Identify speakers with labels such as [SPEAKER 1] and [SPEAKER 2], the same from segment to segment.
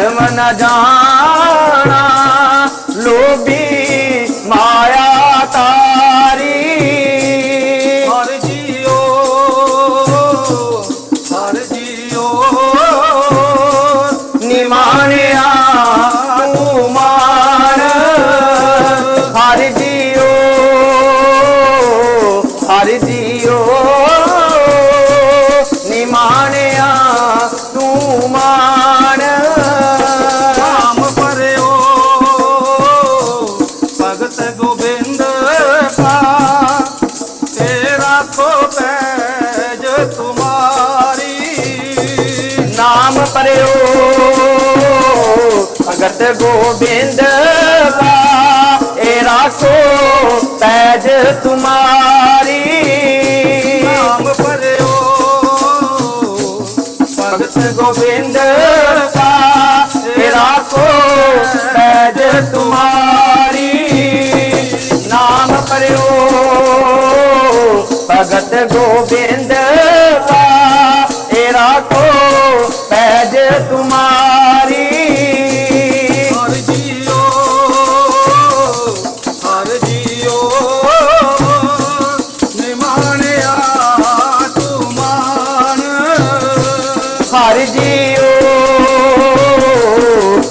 [SPEAKER 1] ਧਰਮ ਨ ਜਾਣਾ
[SPEAKER 2] ਭਗਤ ਗੋਬਿੰਦ ਕਾ
[SPEAKER 1] ਏ ਰਾਖੋ ਪੈਜ ਤੁਮਾਰੀ।
[SPEAKER 2] ਨਾਮ ਪਰਿਓ ਹਰ ਜੀਓ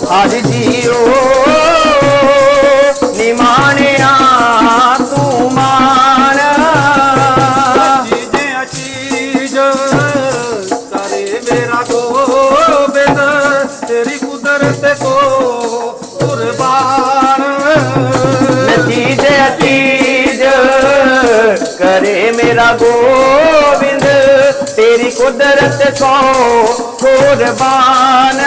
[SPEAKER 2] ਹਰ ਜੀਓ ਤੇਰੀ ਕੁਦਰਤ ਕੋ ਕੁਰਬਾਨ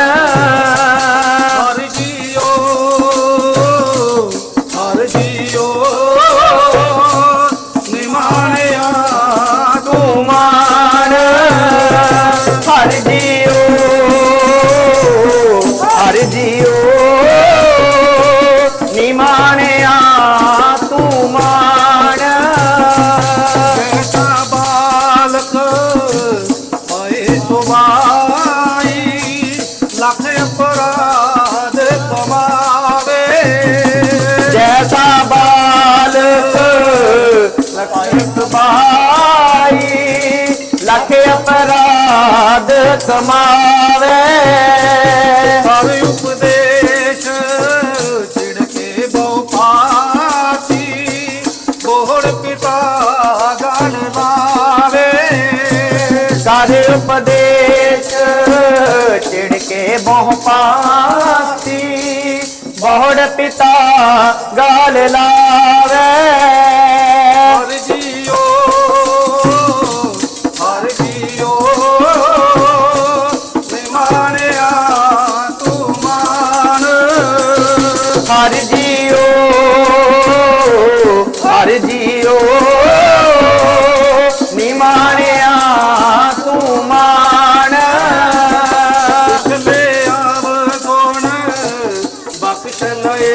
[SPEAKER 2] ਕਮਾਵੇ ਹਰ ਉਪਦੇਸ਼ ਛਿੜ ਕੇ ਬਹੁ ਪਾਤੀ ਬੋੜ ਪਿਤਾ ਗਣ ਲਾਵੇ।
[SPEAKER 1] ਕਰ ਉਪਦੇਸ਼ ਚਿੜ ਕੇ ਬਹੁ ਪਿਤਾ ਗਾਲ ਲਾਵੇ।
[SPEAKER 2] ਹਰ ਜੀਓ ਹਰ ਜੀਓ। ਨਿਮਾਣਿਆ ਤੂੰ
[SPEAKER 1] ਮਾਣ।
[SPEAKER 2] ਲੈ ਆਵ ਗੁਣ ਬਖਸ਼ ਲਏ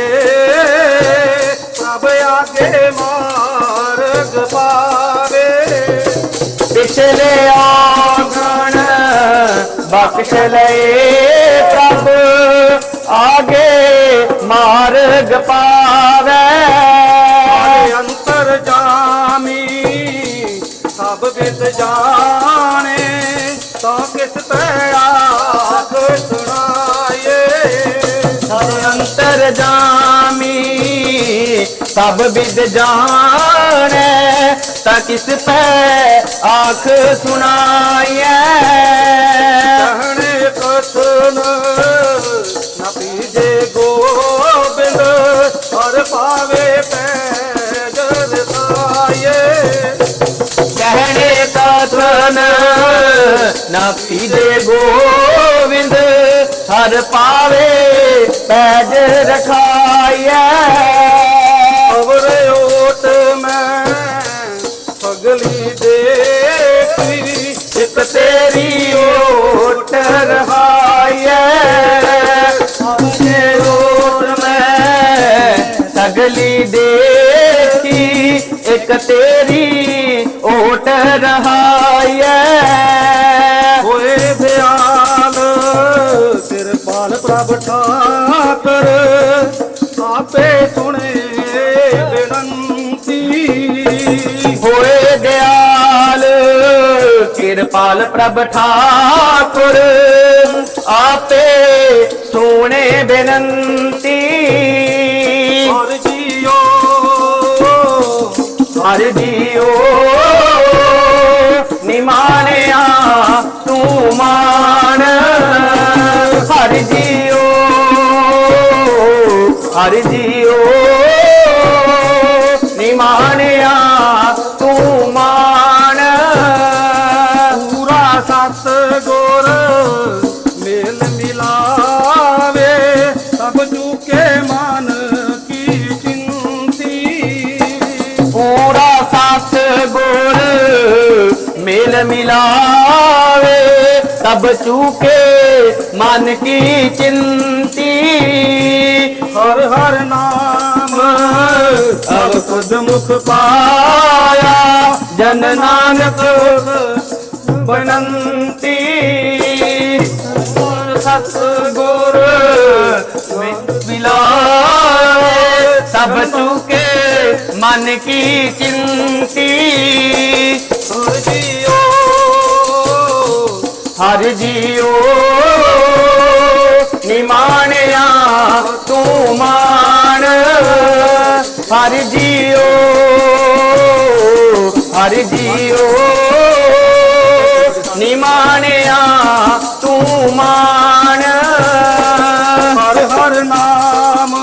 [SPEAKER 2] ਸਭ ਆਗੇ ਮਾਰਗ ਪਾਵੇ
[SPEAKER 1] ਪਿਛਲੇ ਆਗਣ, ਬਖਸ਼ ਲਏ ਆਗੇ ਮਾਰਗ ਪਾਵੇ।
[SPEAKER 2] ਅੰਤਰ ਜਾਮੀ ਸਭ ਵਿਦ ਜਾਣੇ ਤਾਂ ਕਿਸ ਤੇ ਆਖ ਸੁਣਾਏ
[SPEAKER 1] ਹਰ ਅੰਤਰ ਜਾਮੀ ਸਭ ਵਿਦ ਜਾਣੈ ਤਾਂ ਕਿਸ ਪੈ ਆਖ ਸੁਣਾਈਐ
[SPEAKER 2] ਨਾ
[SPEAKER 1] ਪੀਦੇ ਗੋਵਿੰਦ, ਹਰ ਪਾਵੇ ਪੈਜ ਰਖਾਈਐ।
[SPEAKER 2] ਅਵਰ ਓਟ ਮੈਂ ਪਗਲੀ ਦੇਖੀ
[SPEAKER 1] ਇੱਕ ਤੇਰੀ ਓਟ ਰਹਾਈਐ। ਆਪਣੇ ਓਟ ਮੈਂ ਸਗਲੀ ਦੇਖੀ, ਇੱਕ ਤੇਰੀ ਓਟ ਰਹਾਈਐ।
[SPEAKER 2] ਕਿਰਪਾਲ ਪ੍ਰਭ ਠਾਕੁਰ ਆਪੇ
[SPEAKER 1] ਸੋਹਣੇ ਬੇਨੰਤੀ।
[SPEAKER 2] ਹਰ ਜੀਓ।
[SPEAKER 1] ਹਰ ਜੀਓ ਨਿਮਾਣਿਆ ਤੂੰ ਮਾਣ। ਹਰ ਜੀਓ ਹਰ ਜੀਓ ਨਿਮਾਣਿਆ
[SPEAKER 2] ਮੇਲ ਮਿਲਾਵੇ
[SPEAKER 1] ਤਬ ਚੂਕੇ ਮਨ ਕੀ ਚਿੰਤੀ।
[SPEAKER 2] ਹਰ ਹਰ ਨਾਮ
[SPEAKER 1] ਅਬ ਖੁਦ ਮੁਖ ਪਾਇਆ, ਜਨ ਨਾਨਕ ਬਨੰਤੀ ਸਤ ਗੁਰ ਮਿਲਾਏ ਤਬ ਚੁਕੇ ਮਨ ਕੀ ਚਿੰਤੀ
[SPEAKER 2] ਹਰ ਜੀਓ।
[SPEAKER 1] ਹਰ ਨਿਮਾਣਿਆ ਤੂੰ ਮਾਨ ਹਰ ਜੀਓ ਹਰ ਜੀਓ। ਨਿਮਾਣਿਆ ਤੂੰ ਮਾਨ
[SPEAKER 2] ਹਰ ਹਰ ਨਾਮ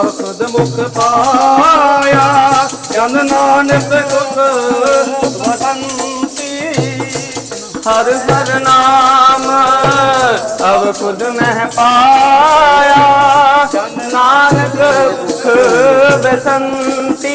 [SPEAKER 2] ਅਰਥ ਮੁਖ ਪਾਇਆ। ਜਨ ਨਾਨਕ ਸੁਖ
[SPEAKER 1] ਹਰ ਹਰ ਨਾਮ ਅਬ ਖੁਦ ਮਹਿ ਪਾਇਆ। ਨਾਨਕ ਸੁਖ ਬਸੰਤੀ